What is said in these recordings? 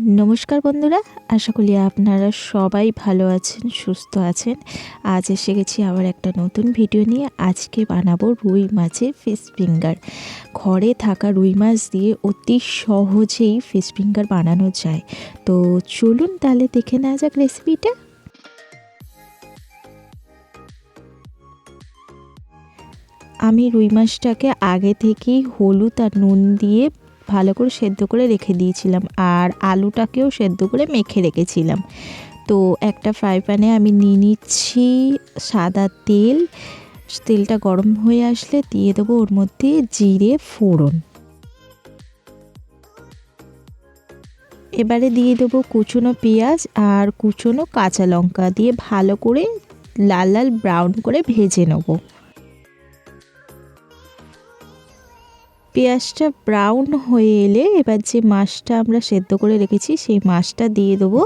নমস্কার বন্ধুরা, আশা করি আপনারা সবাই ভালো আছেন, সুস্থ আছেন। আজ এসে গেছি আবার একটা নতুন ভিডিও নিয়ে। আজকে বানাবো রুই মাছের ফিশ ফিঙ্গার ঘরে থাকা রুই মাছ দিয়ে অতি সহজেই ফিশ ফিঙ্গার বানানো যায়। তো চলুন তাহলে দেখে নেওয়া যাক রেসিপিটা আমি রুই মাছটাকে আগে থেকেই হলুদ আর নুন দিয়ে ভালো করে সেদ্ধ করে রেখে দিয়েছিলাম আর আলুটাকেও সেদ্ধ করে মেখে রেখেছিলাম। তো একটা ফ্রাই প্যানে আমি নিয়ে নিচ্ছি সাদা তেল। তেলটা গরম হয়ে আসলে দিয়ে দেবো ওর মধ্যে জিরে, ফোড়ন। এবারে দিয়ে দেবো কুচনো পেঁয়াজ আর কুচনো কাঁচা লঙ্কা দিয়ে ভালো করে লাল লাল ব্রাউন করে ভেজে নেব। পেঁয়াজটা ব্রাউন হয়ে এলে এবার যে মাছটা আমরা সেদ্ধ করে রেখেছি, সেই মাছটা দিয়ে দেবো।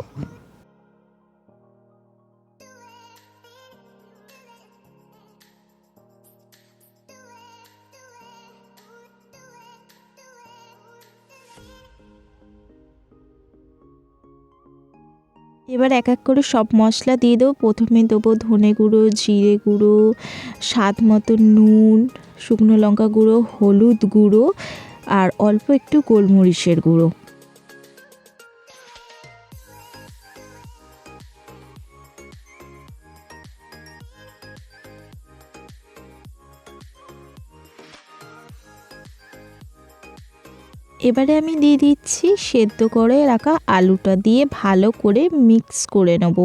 এবার এক এক করে সব মশলা দিয়ে দেবো। প্রথমে দেবো ধনে গুঁড়ো, জিরে গুঁড়ো, স্বাদ মতো নুন, শুকনো লঙ্কা গুঁড়ো, হলুদ গুঁড়ো, আর অল্প একটু গোলমরিচের গুঁড়ো। এবারে আমি দিয়ে দিচ্ছি সেদ্ধ করে রাখা আলুটা দিয়ে ভালো করে মিক্স করে নেব।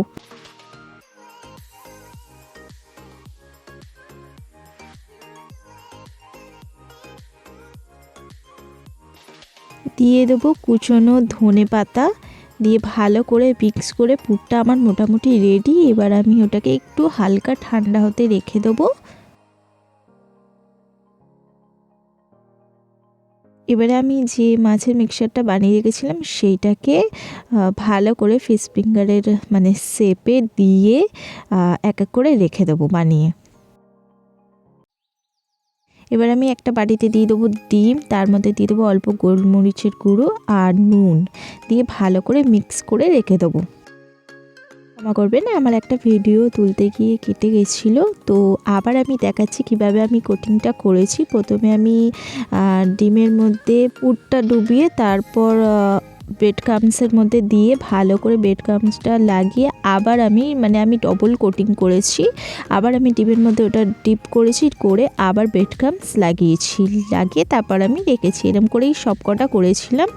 দিয়ে দেবো কুচনো ধনে পাতা। দিয়ে ভালো করে মিক্স করে পুরটা আমার মোটামুটি রেডি। এবার আমি ওটাকে একটু হালকা ঠান্ডা হতে রেখে দেবো। এবারে আমি যে মাছের মিক্সারটা বানিয়ে রেখেছিলাম, সেইটাকে ভালো করে ফিশ ফিঙ্গারের মানে শেপে দিয়ে এক এক করে রেখে দেবো বানিয়ে। এবার আমি একটা বাটিতে দিয়ে দেবো ডিম, তার মধ্যে দিয়ে দেবো অল্প গোলমরিচের গুঁড়ো আর নুন, দিয়ে ভালো করে মিক্স করে রেখে দেবো। ক্ষমা করবেন, আমার একটা ভিডিও তুলতে গিয়ে কেটে গেছিল। তো আবার আমি দেখাচ্ছি কীভাবে আমি কোটিংটা করেছি। প্রথমে আমি ডিমের মধ্যে পুরটা ডুবিয়ে তারপর বেড কামসের মধ্যে দিয়ে ভালো করে বেড কামসটা লাগিয়ে আবার আমি মানে আমি ডবল কোটিং করেছি। আবার আমি ডিমের মধ্যে ওটা ডিপ করেছি, করে আবার বেড কামস লাগিয়েছি, লাগিয়ে তারপর আমি রেখেছি। এরম করেই সব কটা করেছিলাম।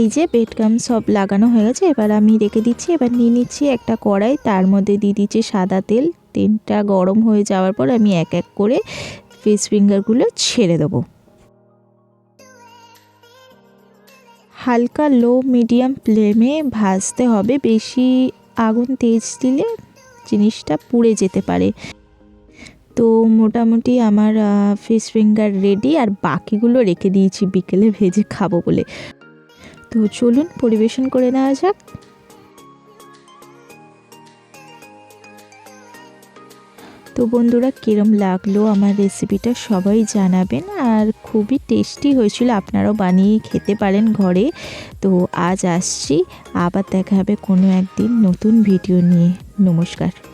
এই যে বেডগাম সব লাগানো হয়ে গেছে, এবার আমি রেখে দিচ্ছি, এবার নিয়ে নিচ্ছি একটা কড়াই, তার মধ্যে দিয়ে দিচ্ছি সাদা তেল, তেলটা গরম হয়ে যাওয়ার পর আমি এক এক করে ফিশ ফিঙ্গারগুলো ছেড়ে দেবো। হালকা লো মিডিয়াম ফ্লেমে ভাজতে হবে, বেশি আগুন তেজ দিলে জিনিসটা পুড়ে যেতে পারে। তো মোটামুটি আমার ফিশ ফিঙ্গার রেডি আর বাকিগুলো রেখে দিয়েছি, বিকেলে ভেজে খাব বলে। তো চলুন পরিবেশন করে নেওয়া যাক। তো বন্ধুরা, কিরম লাগল আমার রেসিপিটা সবাই জানাবেন আর খুবই টেস্টি হয়েছিল। আপনারাও বানিয়ে খেতে পারেন ঘরে। তো আজ আসছি, আবার দেখা হবে কোনো একদিন নতুন ভিডিও নিয়ে। নমস্কার।